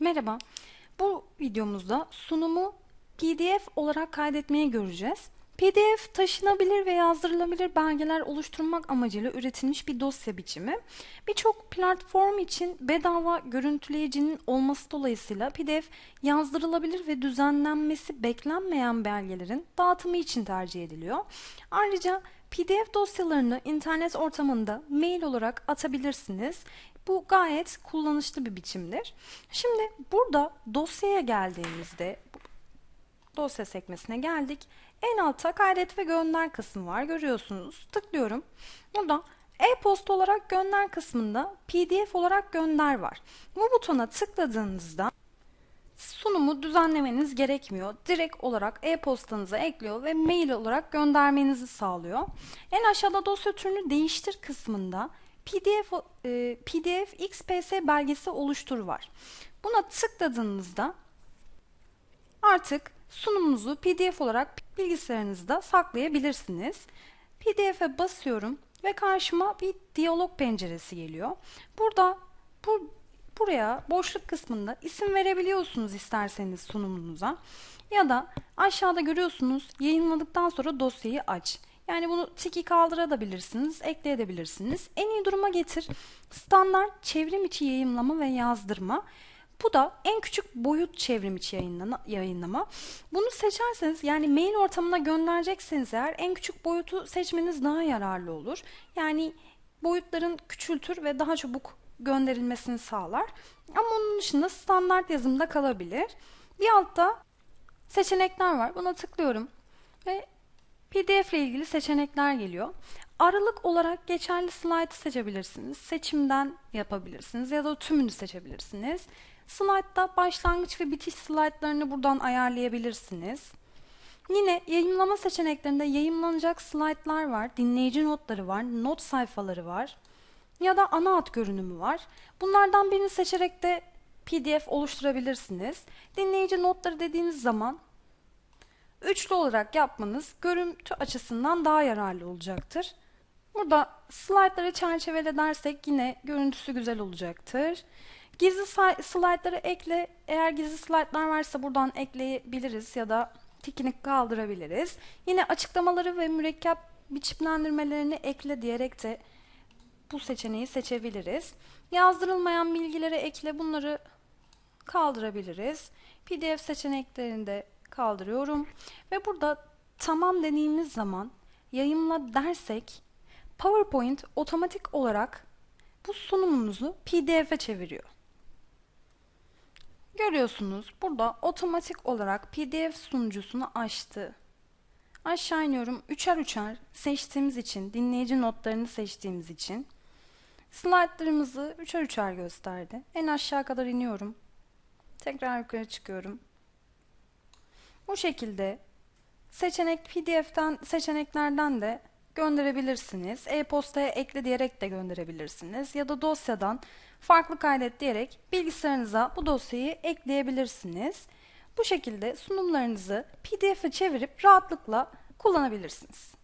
Merhaba. Bu videomuzda sunumu PDF olarak kaydetmeyi göreceğiz. PDF taşınabilir ve yazdırılabilir belgeler oluşturmak amacıyla üretilmiş bir dosya biçimi. Birçok platform için bedava görüntüleyicinin olması dolayısıyla PDF yazdırılabilir ve düzenlenmesi beklenmeyen belgelerin dağıtımı için tercih ediliyor. Ayrıca PDF dosyalarını internet ortamında mail olarak atabilirsiniz. Bu gayet kullanışlı bir biçimdir. Şimdi burada dosyaya geldiğimizde dosya sekmesine geldik. En altta kaydet ve gönder kısmı var. Görüyorsunuz. Tıklıyorum. Burada e-posta olarak gönder kısmında PDF olarak gönder var. Bu butona tıkladığınızda sunumu düzenlemeniz gerekmiyor. Direkt olarak e-postanıza ekliyor ve mail olarak göndermenizi sağlıyor. En aşağıda dosya türünü değiştir kısmında PDF, e, PDF XPS belgesi oluştur var. Buna tıkladığınızda artık sunumunuzu PDF olarak bilgisayarınızda saklayabilirsiniz. PDF'e basıyorum ve karşıma bir diyalog penceresi geliyor. Burada bu buraya boşluk kısmında isim verebiliyorsunuz isterseniz sunumunuza. Ya da aşağıda görüyorsunuz yayınladıktan sonra dosyayı aç. Yani bunu tiki kaldırabilirsiniz, ekleyebilirsiniz. En iyi duruma getir. Standart çevrim içi yayınlama ve yazdırma. Bu da en küçük boyut çevrim içi yayınlama. Bunu seçerseniz yani mail ortamına gönderecekseniz eğer en küçük boyutu seçmeniz daha yararlı olur. Yani boyutların küçültür ve daha çabuk gönderilmesini sağlar. Ama onun dışında standart yazımda kalabilir. Bir altta seçenekler var. Buna tıklıyorum ve PDF ile ilgili seçenekler geliyor. Aralık olarak geçerli slaytı seçebilirsiniz. Seçimden yapabilirsiniz ya da tümünü seçebilirsiniz. Slaytta başlangıç ve bitiş slaytlarını buradan ayarlayabilirsiniz. Yine yayınlama seçeneklerinde yayınlanacak slaytlar var, dinleyici notları var, not sayfaları var ya da ana hat görünümü var. Bunlardan birini seçerek de PDF oluşturabilirsiniz. Dinleyici notları dediğiniz zaman üçlü olarak yapmanız görüntü açısından daha yararlı olacaktır. Burada slaytları çerçevele dersek yine görüntüsü güzel olacaktır. Gizli slaytları ekle. Eğer gizli slaytlar varsa buradan ekleyebiliriz ya da tikini kaldırabiliriz. Yine açıklamaları ve mürekkep biçimlendirmelerini ekle diyerek de bu seçeneği seçebiliriz. Yazdırılmayan bilgileri ekle bunları kaldırabiliriz. PDF seçeneklerini de kaldırıyorum. Ve burada tamam dediğimiz zaman yayınla dersek PowerPoint otomatik olarak bu sunumumuzu PDF'e çeviriyor. Görüyorsunuz burada otomatik olarak PDF sunucusunu açtı. Aşağı iniyorum. Üçer üçer seçtiğimiz için, dinleyici notlarını seçtiğimiz için slaytlarımızı üçer üçer gösterdi. En aşağı kadar iniyorum. Tekrar yukarı çıkıyorum. Bu şekilde seçenek PDF'den seçeneklerden de gönderebilirsiniz. E-postaya ekle diyerek de gönderebilirsiniz. Ya da dosyadan farklı kaydet diyerek bilgisayarınıza bu dosyayı ekleyebilirsiniz. Bu şekilde sunumlarınızı PDF'e çevirip rahatlıkla kullanabilirsiniz.